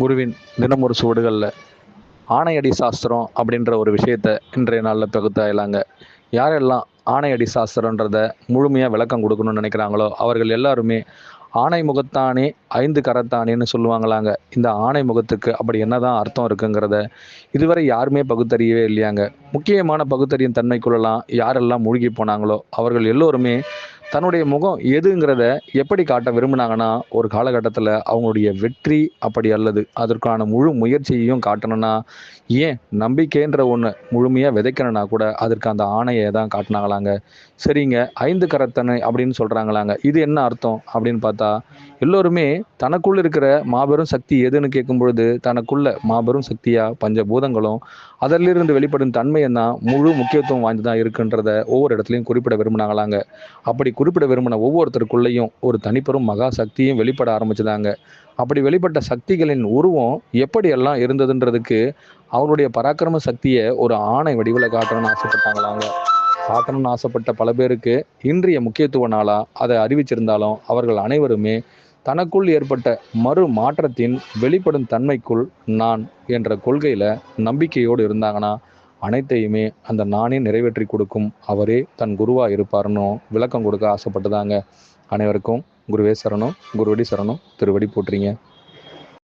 குருவின் தினம் ஒரு சுவடுகளில். ஆணையடி சாஸ்திரம் அப்படின்ற ஒரு விஷயத்தை இன்றைய நாளில் பகுத்தாயிலாங்க யாரெல்லாம் ஆணையடி சாஸ்திரன்றத முழுமையாக விளக்கம் கொடுக்கணும்னு நினைக்கிறாங்களோ அவர்கள் எல்லாருமே ஆணை முகத்தானே ஐந்து கரத்தானேன்னு சொல்லுவாங்களாங்க. இந்த ஆணை முகத்துக்கு அப்படி என்னதான் அர்த்தம் இருக்குங்கிறத இதுவரை யாருமே பகுத்தறியவே இல்லையாங்க. முக்கியமான பகுத்தறியும் தன்மைக்குள்ளலாம் யாரெல்லாம் மூழ்கி போனாங்களோ அவர்கள் எல்லோருமே தன்னுடைய முகம் எதுங்கிறத எப்படி காட்ட விரும்பினாங்கன்னா ஒரு காலகட்டத்தில் அவங்களுடைய வெற்றி அப்படி அல்லது அதற்கான முழு முயற்சியையும் காட்டணும்னா ஏன் நம்பிக்கைன்ற ஒன்று முழுமையாக விதைக்கணும்னா கூட அதற்கு அந்த ஆணையை தான் காட்டினாங்களாங்க. சரிங்க ஐந்து கரத்தனை அப்படின்னு சொல்கிறாங்களாங்க இது என்ன அர்த்தம் அப்படின்னு பார்த்தா எல்லோருமே தனக்குள்ள இருக்கிற மாபெரும் சக்தி எதுன்னு கேட்கும் பொழுது தனக்குள்ள மாபெரும் சக்தியாக பஞ்சபூதங்களும் அதிலிருந்து வெளிப்படும் தன்மையை தான் முழு முக்கியத்துவம் வாய்ந்ததாக இருக்குன்றத ஒவ்வொரு இடத்துலையும் குறிப்பிட விரும்பினாங்களாங்க. அப்படி குறிப்பிட விரும்பின ஒவ்வொருத்தருக்குள்ளேயும் ஒரு தனிப்பெரும் மகா சக்தியும் வெளிப்பட ஆரம்பிச்சுதாங்க. அப்படி வெளிப்பட்ட சக்திகளின் உருவம் எப்படியெல்லாம் இருந்ததுன்றதுக்கு அவருடைய பராக்கிரம சக்தியை ஒரு ஆணை வடிவில் காட்டணும்னு ஆசைப்பட்டாங்களாங்க. காட்டணும்னு ஆசைப்பட்ட பல பேருக்கு இன்றைய முக்கியத்துவ நாளாக அதை அறிவிச்சிருந்தாலும் அவர்கள் அனைவருமே தனக்குள் ஏற்பட்ட மறு மாற்றத்தின் வெளிப்படும் தன்மைக்குள் நான் என்ற கொள்கையில் நம்பிக்கையோடு இருந்தாங்கன்னா அனைத்தையுமே அந்த நானே நிறைவேற்றி கொடுக்கும் அவரே தன் குருவாக இருப்பார்னு விளக்கம் கொடுக்க ஆசைப்பட்டுதாங்க. அனைவருக்கும் குருவே சரணம் குருவடி சரணம் திருவடி போட்டுறீங்க